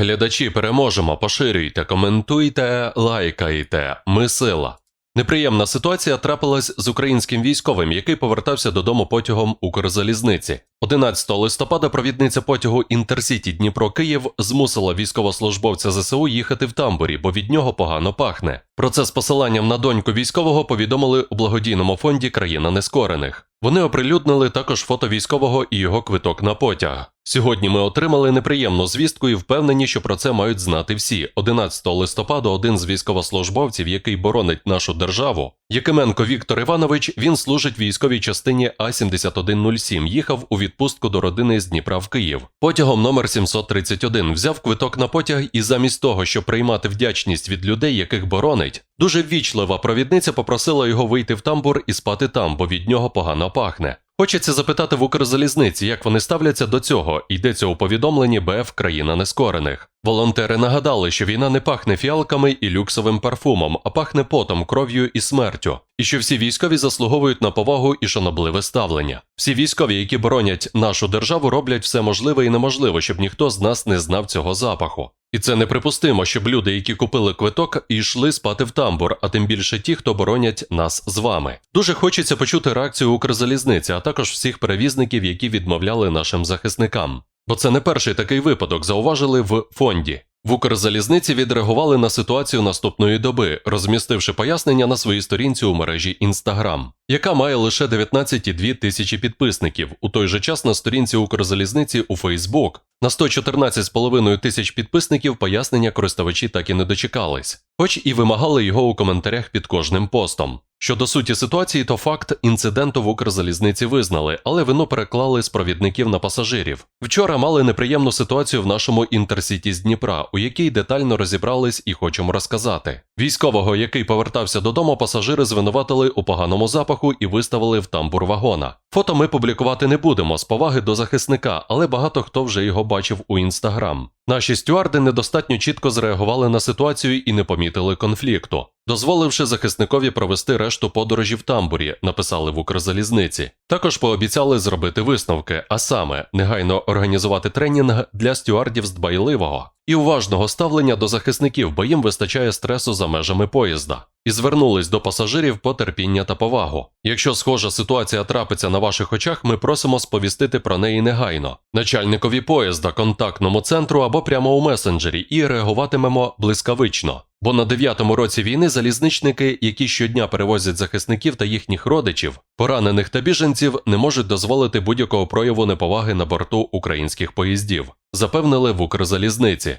Глядачі переможемо, поширюйте, коментуйте, лайкайте. Ми сила. Неприємна ситуація трапилась з українським військовим, який повертався додому потягом Укрзалізниці. 11 листопада провідниця потягу Інтерсіті Дніпро Київ змусила військовослужбовця ЗСУ їхати в тамбурі, бо від нього погано пахне. Про це з посиланням на доньку військового повідомили у благодійному фонді Країна Нескорених. Вони оприлюднили також фото військового і його квиток на потяг. Сьогодні ми отримали неприємну звістку і впевнені, що про це мають знати всі. 11 листопада один з військовослужбовців, який боронить нашу державу, Якименко Віктор Іванович, він служить військовій частині А7107, їхав у відпустку до родини з Дніпра в Київ. Потягом номер 731 взяв квиток на потяг і замість того, щоб приймати вдячність від людей, яких боронить, дуже ввічлива провідниця попросила його вийти в тамбур і спати там, бо від нього погано пахне. Хочеться запитати в Укрзалізниці, як вони ставляться до цього, йдеться у повідомленні БФ країна нескорених. Волонтери нагадали, що війна не пахне фіалками і люксовим парфумом, а пахне потом, кров'ю і смертю, і що всі військові заслуговують на повагу і шанобливе ставлення. Всі військові, які боронять нашу державу, роблять все можливе і неможливе, щоб ніхто з нас не знав цього запаху. І це неприпустимо, щоб люди, які купили квиток, йшли спати в тамбур, а тим більше ті, хто боронять нас з вами. Дуже хочеться почути реакцію Укрзалізниці, а також всіх перевізників, які відмовляли нашим захисникам. Бо це не перший такий випадок, зауважили в фонді. В Укрзалізниці відреагували на ситуацію наступної доби, розмістивши пояснення на своїй сторінці у мережі Instagram, яка має лише 19,2 тисячі підписників. У той же час на сторінці Укрзалізниці у Facebook на 114,5 тисяч підписників пояснення користувачі так і не дочекались, хоч і вимагали його у коментарях під кожним постом. Щодо суті ситуації, то факт інциденту в Укрзалізниці визнали, але вину переклали з провідників на пасажирів. Вчора мали неприємну ситуацію в нашому інтерсіті з Дніпра, у якій детально розібрались і хочемо розказати. Військового, який повертався додому, пасажири звинуватили у поганому запаху і виставили в тамбур вагона. Фото ми публікувати не будемо з поваги до захисника, але багато хто вже його бачив у інстаграм. Наші стюарди недостатньо чітко зреагували на ситуацію і не помітили конфлікту, дозволивши захисникові провести решту подорожі в тамбурі, написали в Укрзалізниці. Також пообіцяли зробити висновки, а саме негайно організувати тренінг для стюардів з дбайливого і уважного ставлення до захисників, бо їм вистачає стресу за межами поїзда. І звернулись до пасажирів по терпіння та повагу. Якщо схожа ситуація трапиться на ваших очах, ми просимо сповістити про неї негайно, начальникові поїзда, контактному центру або прямо у месенджері, і реагуватимемо блискавично. Бо на дев'ятому році війни залізничники, які щодня перевозять захисників та їхніх родичів, поранених та біженців, не можуть дозволити будь-якого прояву неповаги на борту українських поїздів, запевнили в Укрзалізниці.